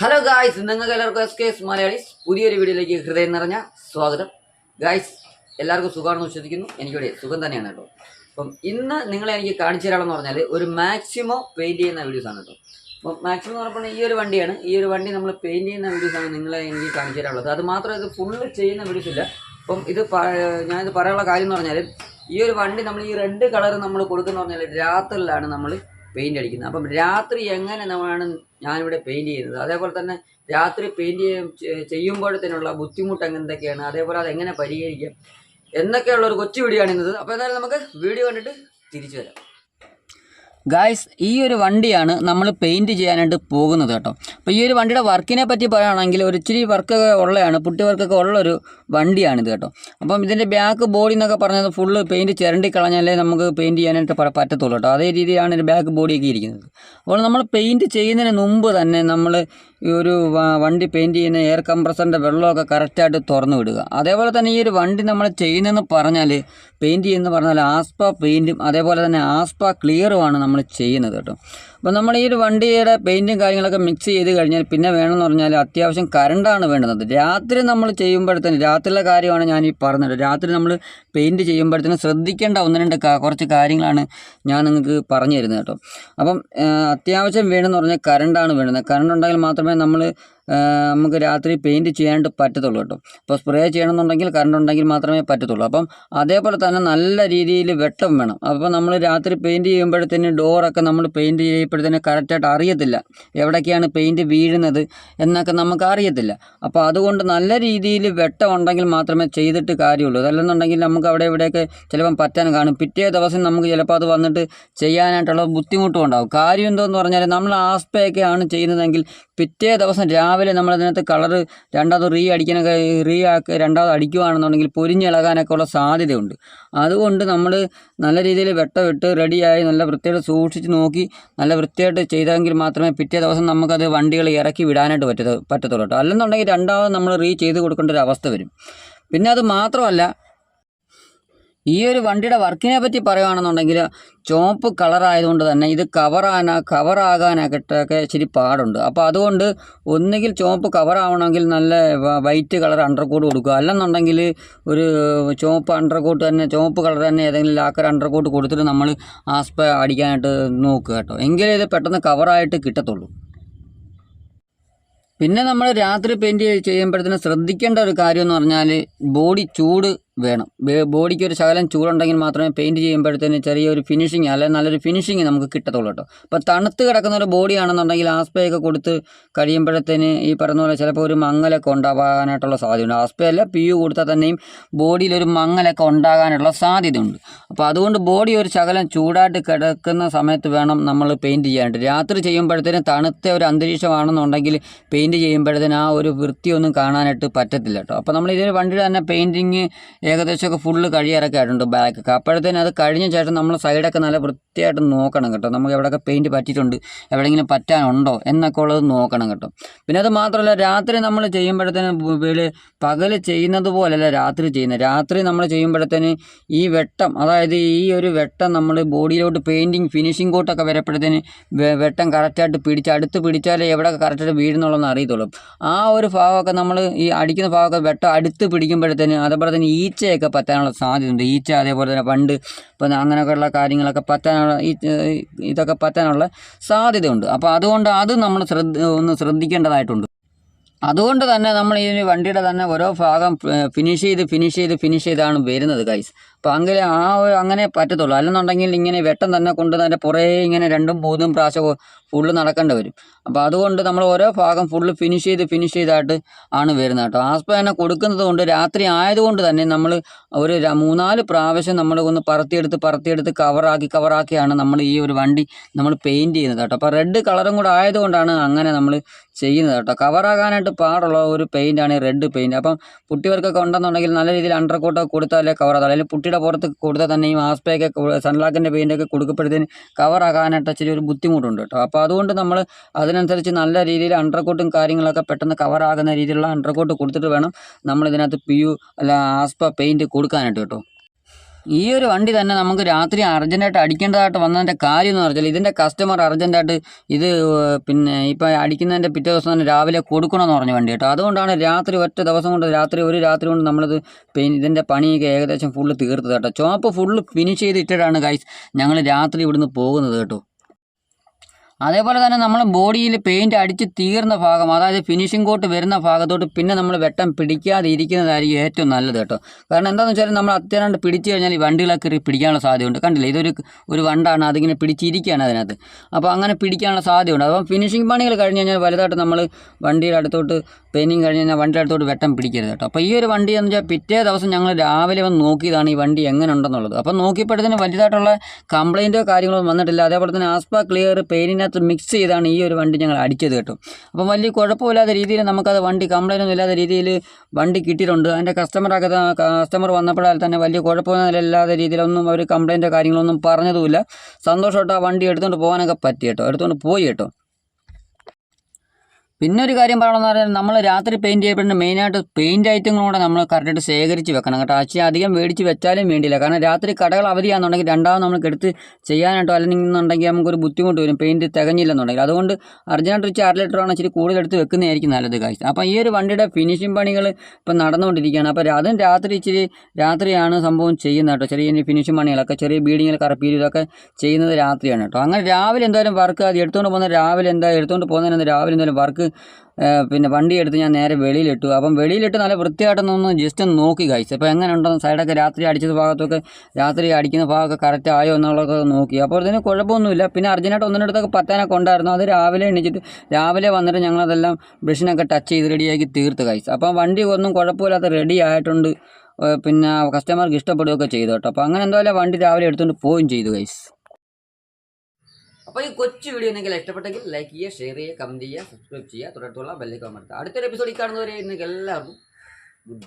Hello guys നിങ്ങൾക്ക് എല്ലാവർക്കും S K S Malayalees പുതിയൊരു വീഡിയോയിലേക്ക് ഹൃദയം നിറഞ്ഞ സ്വാഗതം. ഗായ്സ് എല്ലാവർക്കും സുഖമാണെന്ന് വിശ്വസിക്കുന്നു. എനിക്കിവിടെ സുഖം തന്നെയാണ് കേട്ടോ. അപ്പം ഇന്ന് നിങ്ങളെ എനിക്ക് കാണിച്ചു തരാമെന്ന് പറഞ്ഞാൽ ഒരു മാക്സിമോ പെയിന്റ് ചെയ്യുന്ന വീഡിയോസ് ആണ് കേട്ടോ. അപ്പം മാക്സിമം എന്ന് പറഞ്ഞാൽ ഈ ഒരു വണ്ടിയാണ്. ഈ ഒരു വണ്ടി നമ്മൾ പെയിന്റ് ചെയ്യുന്ന വീഡിയോസാണ് നിങ്ങളെ എനിക്ക് കാണിച്ചു തരാനുള്ളത്. അത് മാത്രമേ ഇത് ഫുള്ള് ചെയ്യുന്ന വീഡിയോസ് ഇല്ല. അപ്പം ഇത് ഞാനിത് പറയാനുള്ള കാര്യം എന്ന് പറഞ്ഞാൽ ഈ ഒരു വണ്ടി നമ്മൾ ഈ റെഡ് കളർ നമ്മൾ കൊടുക്കുന്ന പറഞ്ഞാൽ രാത്രിയിലാണ് നമ്മൾ പെയിന്റ് അടിക്കുന്നത്. അപ്പം രാത്രി എങ്ങനെ നമ്മളാണ് ഞാനിവിടെ പെയിന്റ് ചെയ്യുന്നത്? അതേപോലെ തന്നെ രാത്രി പെയിന്റ് ചെയ്യുമ്പോഴത്തേനുള്ള ബുദ്ധിമുട്ട് എന്തൊക്കെയാണ്? അതേപോലെ അത് എങ്ങനെ പരിഹരിക്കാം? എന്നൊക്കെയുള്ള ഒരു കൊച്ചു വീഡിയോ ആണ് ഇന്നത്. അപ്പോൾ എന്തായാലും നമുക്ക് വീഡിയോ കണ്ടിട്ട് തിരിച്ചു വരാം. ഗായ്സ് ഈ ഒരു വണ്ടിയാണ് നമ്മൾ പെയിന്റ് ചെയ്യാനായിട്ട് പോകുന്നത് കേട്ടോ. അപ്പോൾ ഈ ഒരു വണ്ടിയുടെ വർക്കിനെ പറ്റി പറയുകയാണെങ്കിൽ ഒരു ഇച്ചിരി വർക്കൊക്കെ ഉള്ളതാണ് പുട്ടി വർക്കൊക്കെ ഉള്ളൊരു വണ്ടിയാണിത് കേട്ടോ. അപ്പം ഇതിന്റെ ബാക്ക് ബോഡി എന്നൊക്കെ പറഞ്ഞത് ഫുള്ള് പെയിന്റ് ചിരണ്ടി കളഞ്ഞാലേ നമുക്ക് പെയിന്റ് ചെയ്യാനായിട്ട് പറ്റത്തുള്ളൂ കേട്ടോ. അതേ രീതിയിലാണ് ഇതിന്റെ ബാക്ക് ബോഡിയൊക്കെ ഇരിക്കുന്നത്. അപ്പോൾ നമ്മൾ പെയിന്റ് ചെയ്യുന്നതിന് മുമ്പ് തന്നെ നമ്മൾ ഈ ഒരു വണ്ടി പെയിന്റ് ചെയ്യുന്ന എയർ കംപ്രസറിന്റെ വെള്ളമൊക്കെ കറക്റ്റായിട്ട് തുറന്നു വിടുക. അതേപോലെ തന്നെ ഈ ഒരു വണ്ടി നമ്മൾ ചെയ്യുന്നതെന്ന് പറഞ്ഞാൽ പെയിന്റ് ചെയ്യുന്നതെന്ന് പറഞ്ഞാൽ ആസ്പ പെയിന്റും അതേപോലെ തന്നെ ആസ്പ ക്ലിയറുമാണ് നമ്മൾ ചെയ്യുന്നത് കേട്ടോ. അപ്പോൾ നമ്മൾ ഈ ഒരു വണ്ടിയുടെ പെയിന്റും കാര്യങ്ങളൊക്കെ മിക്സ് ചെയ്ത് കഴിഞ്ഞാൽ പിന്നെ വേണമെന്ന് പറഞ്ഞാൽ അത്യാവശ്യം കറണ്ടാണ് വേണ്ടുന്നത് രാത്രി നമ്മൾ ചെയ്യുമ്പോഴത്തേന് രാത്രിയിലെ കാര്യമാണ് ഞാൻ ഈ പറഞ്ഞത്. രാത്രി നമ്മൾ പെയിന്റ് ചെയ്യുമ്പോഴത്തേന് ശ്രദ്ധിക്കേണ്ട ഒന്ന് രണ്ട് കുറച്ച് കാര്യങ്ങളാണ് ഞാൻ നിങ്ങൾക്ക് പറഞ്ഞു തരുന്നത് കേട്ടോ. അപ്പം അത്യാവശ്യം വേണമെന്ന് പറഞ്ഞാൽ കറണ്ടാണ് വേണ്ടുന്നത് കറണ്ട് ഉണ്ടെങ്കിൽ മാത്രമേ നമ്മൾ നമുക്ക് രാത്രി പെയിന്റ് ചെയ്യാണ്ട് പറ്റത്തുള്ളൂ കേട്ടോ. അപ്പോൾ സ്പ്രേ ചെയ്യണമെന്നുണ്ടെങ്കിൽ കറണ്ട് ഉണ്ടെങ്കിൽ മാത്രമേ പറ്റത്തുള്ളൂ. അപ്പം അതേപോലെ തന്നെ നല്ല രീതിയിൽ വെട്ടം വേണം. അപ്പോൾ നമ്മൾ രാത്രി പെയിന്റ് ചെയ്യുമ്പോഴത്തേന് ഡോറൊക്കെ നമ്മൾ പെയിന്റ് ചെയ്യുമ്പോഴത്തേന് കറക്റ്റായിട്ട് അറിയത്തില്ല. എവിടേക്കാണ് പെയിന്റ് വീഴുന്നത് എന്നൊക്കെ നമുക്ക് അറിയത്തില്ല. അപ്പോൾ അതുകൊണ്ട് നല്ല രീതിയിൽ വെട്ടം ഉണ്ടെങ്കിൽ മാത്രമേ ചെയ്തിട്ട് കാര്യമുള്ളൂ. അതല്ലെന്നുണ്ടെങ്കിൽ നമുക്ക് അവിടെ ഇവിടെയൊക്കെ ചിലപ്പം പറ്റാൻ കാണും. പിറ്റേ ദിവസം നമുക്ക് ചിലപ്പോൾ അത് വന്നിട്ട് ചെയ്യാനായിട്ടുള്ള ബുദ്ധിമുട്ടും ഉണ്ടാവും കാര്യം എന്തോന്ന് പറഞ്ഞാൽ നമ്മൾ ആസ്പയൊക്കെയാണ് ചെയ്യുന്നതെങ്കിൽ പിറ്റേ ദിവസം രാവിലെ നമ്മൾ അതിനകത്ത് കളറ് രണ്ടാമത് റീ അടിക്കാനൊക്കെ റീ ആക്കി രണ്ടാമത് അടിക്കുകയാണെന്നുണ്ടെങ്കിൽ പൊരിഞ്ഞിളകാനൊക്കെ ഉള്ള സാധ്യതയുണ്ട്. അതുകൊണ്ട് നമ്മൾ നല്ല രീതിയിൽ വെട്ടമിട്ട് റെഡിയായി നല്ല വൃത്തിയായിട്ട് സൂക്ഷിച്ച് നോക്കി നല്ല വൃത്തിയായിട്ട് ചെയ്തെങ്കിൽ മാത്രമേ പിറ്റേ ദിവസം നമുക്കത് വണ്ടികൾ ഇറക്കി വിടാനായിട്ട് പറ്റത്തു പറ്റത്തുള്ളൂ കേട്ടോ. അല്ലെന്നുണ്ടെങ്കിൽ രണ്ടാമത് നമ്മൾ റീ ചെയ്ത് കൊടുക്കേണ്ട ഒരു അവസ്ഥ വരും. പിന്നെ അത് മാത്രമല്ല ഈ ഒരു വണ്ടിയുടെ വർക്കിനെ പറ്റി പറയുകയാണെന്നുണ്ടെങ്കിൽ ചുവപ്പ് കളറായതുകൊണ്ട് തന്നെ ഇത് കവറാനാ കവറാകാനൊക്കെ ഇച്ചിരി പാടുണ്ട്. അപ്പോൾ അതുകൊണ്ട് ഒന്നുകിൽ ചുവപ്പ് കവറാവണമെങ്കിൽ നല്ല വൈറ്റ് കളർ അണ്ടർകോട്ട് കൊടുക്കുക. അല്ലെന്നുണ്ടെങ്കിൽ ഒരു ചുവപ്പ് അണ്ടർകോട്ട് തന്നെ ചുവപ്പ് കളർ തന്നെ ഏതെങ്കിലും ലാക്കർ അണ്ടർകോട്ട് കൊടുത്തിട്ട് നമ്മൾ ആസ്പ അടിക്കാനായിട്ട് നോക്കുക കേട്ടോ. എങ്കിലേ ഇത് പെട്ടെന്ന് കവറായിട്ട് കിട്ടത്തുള്ളൂ. പിന്നെ നമ്മൾ രാത്രി പെയിന്റ് ചെയ്യുമ്പോഴത്തേന് ശ്രദ്ധിക്കേണ്ട ഒരു കാര്യം എന്ന് പറഞ്ഞാൽ ബോഡി ചൂട് വേണം. ബോഡിക്ക് ഒരു ശകലം ചൂടുണ്ടെങ്കിൽ മാത്രമേ പെയിന്റ് ചെയ്യുമ്പോഴത്തേന് ചെറിയൊരു ഫിനിഷിങ് അല്ലെങ്കിൽ നല്ലൊരു ഫിനിഷിങ് നമുക്ക് കിട്ടത്തുള്ളൂ കേട്ടോ. അപ്പോൾ തണുത്ത് കിടക്കുന്ന ഒരു ബോഡി ബോഡിയാണെന്നുണ്ടെങ്കിൽ ആസ്പയൊക്കെ കൊടുത്ത് കഴിയുമ്പോഴത്തേന് ഈ പറഞ്ഞ പോലെ ചിലപ്പോൾ ഒരു മങ്ങലൊക്കെ ഉണ്ടാകാനായിട്ടുള്ള സാധ്യതയുണ്ട്. ആസ്പയല്ല പി യു കൊടുത്താൽ തന്നെയും ബോഡിയിലൊരു മങ്ങലൊക്കെ ഉണ്ടാകാനുള്ള സാധ്യതയുണ്ട്. അപ്പോൾ അതുകൊണ്ട് ബോഡി ഒരു ശകലം ചൂടായിട്ട് കിടക്കുന്ന സമയത്ത് വേണം നമ്മൾ പെയിന്റ് ചെയ്യാനായിട്ട്. രാത്രി ചെയ്യുമ്പോഴത്തേന് തണുത്ത ഒരു അന്തരീക്ഷമാണെന്നുണ്ടെങ്കിൽ പെയിന്റ് ചെയ്യുമ്പോഴത്തേന് ആ ഒരു വൃത്തിയൊന്നും കാണാനായിട്ട് പറ്റത്തില്ല കേട്ടോ. അപ്പോൾ നമ്മൾ ഇതിന് വണ്ടിയുടെ തന്നെ പെയിന്റിങ് ഏകദേശമൊക്കെ ഫുള്ള് കഴിയാറൊക്കെ ആയിട്ടുണ്ട് ബാക്കൊക്കെ അപ്പോഴത്തേന് അത് കഴിഞ്ഞ ശേഷം നമ്മൾ സൈഡൊക്കെ നല്ല വൃത്തിയായിട്ട് നോക്കണം കേട്ടോ. നമുക്ക് എവിടെയൊക്കെ പെയിന്റ് പറ്റിയിട്ടുണ്ട് എവിടെയെങ്കിലും പറ്റാനുണ്ടോ എന്നൊക്കെ ഉള്ളത് നോക്കണം കേട്ടോ. പിന്നെ അത് മാത്രമല്ല രാത്രി നമ്മൾ ചെയ്യുമ്പോഴത്തേന് വെളി പകൽ ചെയ്യുന്നത് പോലെയല്ല രാത്രി ചെയ്യുന്നത്. രാത്രി നമ്മൾ ചെയ്യുമ്പോഴത്തേന് ഈ വെട്ടം അതായത് ഈ ഒരു വെട്ടം നമ്മൾ ബോഡിയിലോട്ട് പെയിന്റിങ് ഫിനിഷിംഗ് കോട്ടൊക്കെ വരപ്പോഴത്തേന് വെട്ടം കറക്റ്റായിട്ട് പിടിച്ച് അടുത്ത് പിടിച്ചാലേ എവിടെ കറക്റ്റായിട്ട് വീഴുന്നുള്ളതെന്ന് അറിയത്തുള്ളൂ. ആ ഒരു ഭാഗമൊക്കെ നമ്മൾ ഈ അടിക്കുന്ന ഭാഗമൊക്കെ വെട്ടം അടുത്ത് പിടിക്കുമ്പോഴത്തേന് അതേപോലെ തന്നെ ഈച്ചയൊക്കെ പറ്റാനുള്ള സാധ്യതയുണ്ട്. ഈച്ച അതേപോലെ തന്നെ പണ്ട് ഇപ്പം അങ്ങനെയൊക്കെയുള്ള കാര്യങ്ങളൊക്കെ പറ്റാനുള്ള ഈ ഇതൊക്കെ പറ്റാനുള്ള സാധ്യതയുണ്ട്. അപ്പോൾ അതുകൊണ്ട് അത് നമ്മൾ ശ്രദ്ധ ഒന്ന് ശ്രദ്ധിക്കേണ്ടതായിട്ടുണ്ട്. അതുകൊണ്ട് തന്നെ നമ്മൾ ഈ വണ്ടിയുടെ തന്നെ ഓരോ ഭാഗം ഫിനിഷ് ചെയ്ത് ഫിനിഷ് ചെയ്ത് ഫിനിഷ് ചെയ്താണ് വരുന്നത് ഗൈസ് അപ്പോൾ അങ്ങനെ ആ അങ്ങനെ പറ്റത്തുള്ളൂ. അല്ലെന്നുണ്ടെങ്കിൽ ഇങ്ങനെ വെട്ടം തന്നെ കൊണ്ട് തന്നെ പുറേ ഇങ്ങനെ രണ്ടും മൂന്നും പ്രാവശ്യം ഫുള്ള് നടക്കേണ്ടി വരും. അപ്പോൾ അതുകൊണ്ട് നമ്മൾ ഓരോ ഭാഗം ഫുള്ള് ഫിനിഷ് ചെയ്ത് ഫിനിഷ് ചെയ്തായിട്ട് ആണ് വരുന്നത് കേട്ടോ. ആസ്പ തന്നെ കൊടുക്കുന്നത് കൊണ്ട് രാത്രി ആയതുകൊണ്ട് തന്നെ നമ്മൾ ഒരു മൂന്നാൽ പ്രാവശ്യം നമ്മൾ ഒന്ന് പറത്തിയെടുത്ത് പറത്തിയെടുത്ത് കവറാക്കി കവറാക്കിയാണ് നമ്മൾ ഈ ഒരു വണ്ടി നമ്മൾ പെയിന്റ് ചെയ്യുന്നത് കേട്ടോ. അപ്പോൾ റെഡ് കളറും കൂടെ ആയതുകൊണ്ടാണ് അങ്ങനെ നമ്മൾ ചെയ്യുന്നത് കേട്ടോ. കവറാകാനായിട്ട് പാടുള്ള ഒരു പെയിന്റാണ് ഈ റെഡ് പെയിന്റ് അപ്പം കുട്ടികൾക്കൊക്കെ ഉണ്ടെന്നുണ്ടെങ്കിൽ നല്ല രീതിയിൽ അണ്ടർ കോട്ടൊക്കെ കൊടുത്താലേ കവറാകും അല്ലെങ്കിൽ പുട്ടിയുടെ പുറത്ത് കൊടുത്താൽ തന്നെ ഈ ആസ്പയൊക്കെ സൺലാക്കിന്റെ പെയിന്റൊക്കെ കൊടുക്കപ്പെടുന്നതിന് കവറാകാനായിട്ട് ഇച്ചിരി ഒരു ബുദ്ധിമുട്ടുണ്ട് കേട്ടോ. അപ്പോൾ അതുകൊണ്ട് നമ്മൾ അതിനനുസരിച്ച് നല്ല രീതിയിൽ അണ്ടർകോട്ടും കാര്യങ്ങളൊക്കെ പെട്ടെന്ന് കവറാകുന്ന രീതിയിലുള്ള അണ്ടർകോട്ട് കൊടുത്തിട്ട് വേണം നമ്മൾ ഇതിനകത്ത് പി യു അല്ല ആസ്പ പെയിന്റ് കൊടുക്കാനായിട്ട് കേട്ടോ. ഈ ഒരു വണ്ടി തന്നെ നമുക്ക് രാത്രി അർജന്റായിട്ട് അടിക്കേണ്ടതായിട്ട് വന്നതിന്റെ കാര്യം എന്ന് പറഞ്ഞാൽ ഇതിന്റെ കസ്റ്റമർ അർജന്റായിട്ട് ഇത് പിന്നെ ഇപ്പോൾ അടിക്കുന്നതിന്റെ പിറ്റേ ദിവസം തന്നെ രാവിലെ കൊടുക്കണമെന്ന് പറഞ്ഞ വണ്ടി കേട്ടോ. അതുകൊണ്ടാണ് രാത്രി ഒറ്റ ദിവസം കൊണ്ട് രാത്രി ഒരു രാത്രി കൊണ്ട് നമ്മളിത് പെയിൻ ഇതിന്റെ പണിയൊക്കെ ഏകദേശം ഫുള്ള് തീർത്തത് കേട്ടോ. ചോപ്പ് ഫുള്ള് ഫിനിഷ് ചെയ്തിട്ടിട്ടാണ് ഗൈസ് ഞങ്ങൾ രാത്രി ഇവിടുന്ന് പോകുന്നത് കേട്ടോ. അതേപോലെ തന്നെ നമ്മൾ ബോഡിയിൽ പെയിന്റ് അടിച്ച് തീർന്ന ഭാഗം അതായത് ഫിനിഷിംഗ് കോട്ട് വരുന്ന ഭാഗത്തോട്ട് പിന്നെ നമ്മൾ വെട്ടം പിടിക്കാതെ ഇരിക്കുന്നതായിരിക്കും ഏറ്റവും നല്ലത് കേട്ടോ. കാരണം എന്താണെന്ന് വെച്ചാൽ നമ്മൾ അത്യാവശ്യം പിടിച്ചു കഴിഞ്ഞാൽ ഈ വണ്ടികളൊക്കെ പിടിക്കാനുള്ള സാധ്യതയുണ്ട്. കണ്ടില്ലേ? ഇതൊരു ഒരു വണ്ടാണ് അതിങ്ങനെ പിടിച്ചിരിക്കുകയാണ് അതിനകത്ത്. അപ്പോൾ അങ്ങനെ പിടിക്കാനുള്ള സാധ്യതയുണ്ട്. അപ്പം ഫിനിഷിംഗ് പണികൾ കഴിഞ്ഞ് കഴിഞ്ഞാൽ വലുതായിട്ട് നമ്മൾ വണ്ടിയുടെ അടുത്തോട്ട് പെയിന്റിങ് കഴിഞ്ഞ് കഴിഞ്ഞാൽ വണ്ടിയുടെ അടുത്തോട്ട് വെട്ടം പിടിക്കരുത് കേട്ടോ. അപ്പോൾ ഈ ഒരു വണ്ടി എന്ന് വെച്ചാൽ പിറ്റേ ദിവസം ഞങ്ങൾ രാവിലെ വന്ന് നോക്കിയതാണ് ഈ വണ്ടി എങ്ങനെ ഉണ്ടെന്നുള്ളത് അപ്പോൾ നോക്കിയപ്പോഴത്തേന് വലുതായിട്ടുള്ള കംപ്ലയിന്റോ കാര്യങ്ങളോ വന്നിട്ടില്ല. അതേപോലെ തന്നെ ആസ്പ ക്ലിയർ പെയിനിനകത്ത് മിക്സ് ചെയ്താണ് ഈ ഒരു വണ്ടി ഞങ്ങൾ അടിച്ചത് കേട്ടോ. അപ്പം വലിയ കുഴപ്പമില്ലാത്ത രീതിയിൽ നമുക്കത് വണ്ടി കംപ്ലൈന്റ് ഒന്നും ഇല്ലാത്ത രീതിയിൽ വണ്ടി കിട്ടിയിട്ടുണ്ട്. അതിന്റെ കസ്റ്റമറൊക്കെ കസ്റ്റമർ വന്നപ്പോഴാൽ തന്നെ വലിയ കുഴപ്പമൊന്നും ഇല്ലാത്ത രീതിയിലൊന്നും അവർ കംപ്ലൈന്റോ കാര്യങ്ങളൊന്നും പറഞ്ഞതുമില്ല. സന്തോഷമായിട്ട് ആ വണ്ടി എടുത്തുകൊണ്ട് പോകാനൊക്കെ പറ്റി കേട്ടോ. എടുത്തുകൊണ്ട് പോയി കേട്ടോ. പിന്നെ ഒരു കാര്യം പറയണമെന്ന് പറഞ്ഞാൽ നമ്മൾ രാത്രി പെയിന്റ് ചെയ്യപ്പെടുന്ന മെയിനായിട്ട് പെയിന്റ് ഐറ്റങ്ങളോടെ നമ്മൾ കറക്റ്റായിട്ട് ശേഖരിച്ച് വെക്കണം കേട്ടോ. ആഴ്ച അധികം മേടിച്ച് വെച്ചാലും വേണ്ടിയില്ല. കാരണം രാത്രി കടകൾ അവധിയാണെന്നുണ്ടെങ്കിൽ രണ്ടാമത് നമുക്ക് എടുത്ത് ചെയ്യാനായിട്ടോ അല്ലെങ്കിൽ നമുക്കൊരു ബുദ്ധിമുട്ട് വരും. പെയിന്റ് തികഞ്ഞില്ലെന്നുണ്ടെങ്കിൽ. അതുകൊണ്ട് അർജന്റ് ഒരു അര ലിറ്റർ ആണ് ഇച്ചിരി കൂടുതൽ എടുത്ത് വെക്കുന്നതായിരിക്കും നല്ലത് കാഴ്ച അപ്പോൾ ഈ ഒരു വണ്ടിയുടെ ഫിനിഷിംഗ് പണികൾ ഇപ്പം നടന്നുകൊണ്ടിരിക്കുകയാണ്. അപ്പോൾ അതും രാത്രി ഇച്ചിരി രാത്രിയാണ് സംഭവം ചെയ്യുന്നത് കേട്ടോ. ചെറിയ ഫിനിഷിംഗ് പണികളൊക്കെ ചെറിയ ബീഡിങ്ങിൽ കറപ്പീരും ഇതൊക്കെ ചെയ്യുന്നത് രാത്രിയാണ് കേട്ടോ. അങ്ങനെ രാവിലെ എന്തായാലും വർക്ക് അത് എടുത്തുകൊണ്ട് പോകുന്ന രാവിലെ എന്താ എടുത്തുകൊണ്ട് പോകുന്നതിന് രാവിലെ എന്തായാലും വർക്ക് പിന്നെ വണ്ടി എടുത്ത് ഞാൻ നേരെ വെളിയിലിട്ടു. അപ്പം വെളിയിലിട്ട് നല്ല വൃത്തിയായിട്ടൊന്ന് ജസ്റ്റ് ഒന്ന് നോക്കി കഴിച്ചു അപ്പോൾ എങ്ങനെ ഉണ്ടെന്ന് സൈഡൊക്കെ രാത്രി അടിച്ചത് ഭാഗത്തൊക്കെ രാത്രി അടിക്കുന്ന ഭാഗമൊക്കെ കറക്റ്റ് ആയോ എന്നുള്ളതൊക്കെ നോക്കി. അപ്പോൾ ഇതിന് കുഴപ്പമൊന്നുമില്ല. പിന്നെ അർജന്റായിട്ട് അടുത്തൊക്കെ പറ്റാനൊക്കെ ഉണ്ടായിരുന്നു അത് രാവിലെ എണീച്ചിട്ട് രാവിലെ വന്നിട്ട് ഞങ്ങളതെല്ലാം ബ്രഷിനൊക്കെ ടച്ച് ചെയ്ത് റെഡിയാക്കി തീർത്ത് കഴിച്ചു അപ്പം വണ്ടി ഒന്നും കുഴപ്പമില്ലാത്ത റെഡി ആയിട്ടുണ്ട്. പിന്നെ കസ്റ്റമർക്ക് ഇഷ്ടപ്പെടുകയൊക്കെ ചെയ്തു കേട്ടോ. അപ്പോൾ അങ്ങനെ എന്തായാലും വണ്ടി രാവിലെ എടുത്തുകൊണ്ട് പോവുകയും ചെയ്തു ഗൈസ് അപ്പോൾ ഈ കൊച്ചു വീഡിയോ നിങ്ങൾ ഇഷ്ടപ്പെട്ടെങ്കിൽ ലൈക്ക് ചെയ്യുക ഷെയർ ചെയ്യുക കമന്റ് ചെയ്യുക സബ്സ്ക്രൈബ് ചെയ്യുക. തുടർത്തുള്ള ബെല്ലൈക്കോൺ അമർത്തുക. അടുത്തൊരു എപ്പിസോഡിൽ കാണുന്നവരെ നിങ്ങൾക്ക് എല്ലാവർക്കും ഗുഡ്